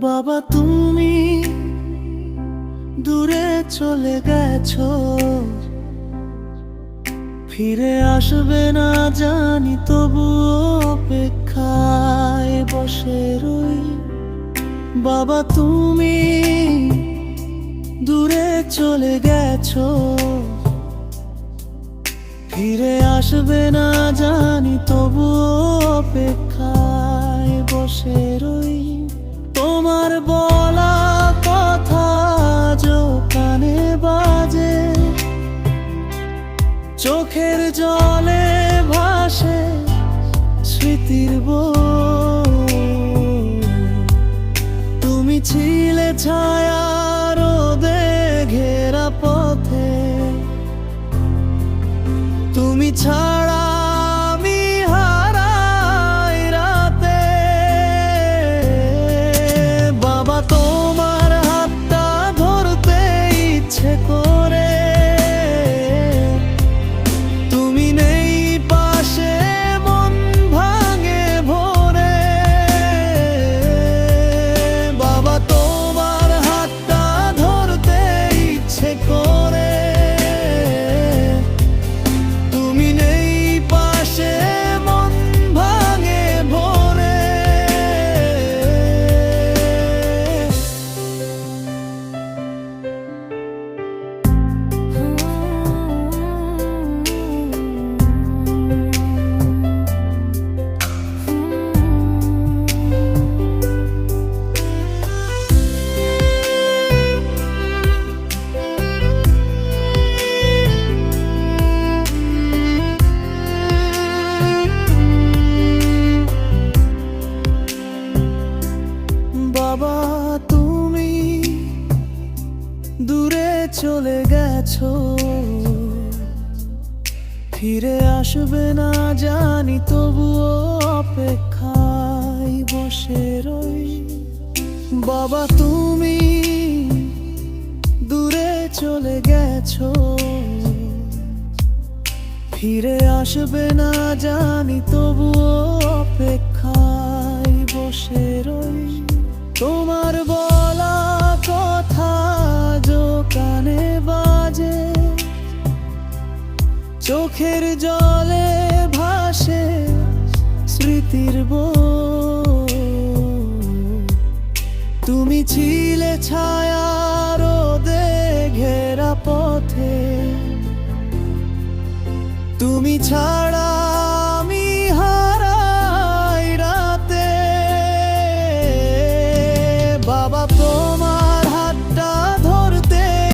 বাবা, তুমি দূরে চলে গেছো। ফিরে আসবে না জানি, তবু অপেক্ষায় বসে রই। বাবা, তুমি দূরে চলে গেছো। ফিরে আসবে না জানি তবু অপেক্ষায় বসে রই। তোমার বলা কথা যো কানে বাজে। চোখের জলে ভাসে স্মৃতির। তুমি ছিলে ছায়া পথে। তুমি ছাড়া চলে গেছো। ফিরে আসবে না জানি, তবুও অপেক্ষায় বসে রই। বাবা, তুমি দূরে চলে গেছো। ফিরে আসবে না জানি, তবুও অপেক্ষায় বসে রই। তোমার চোখের জলে ভাসে স্মৃতির বই। তুমি ছিলে ছায়া রোদে ঘেরা পথে তুমি ছাড়া আমি হারাই রাতে বাবা তো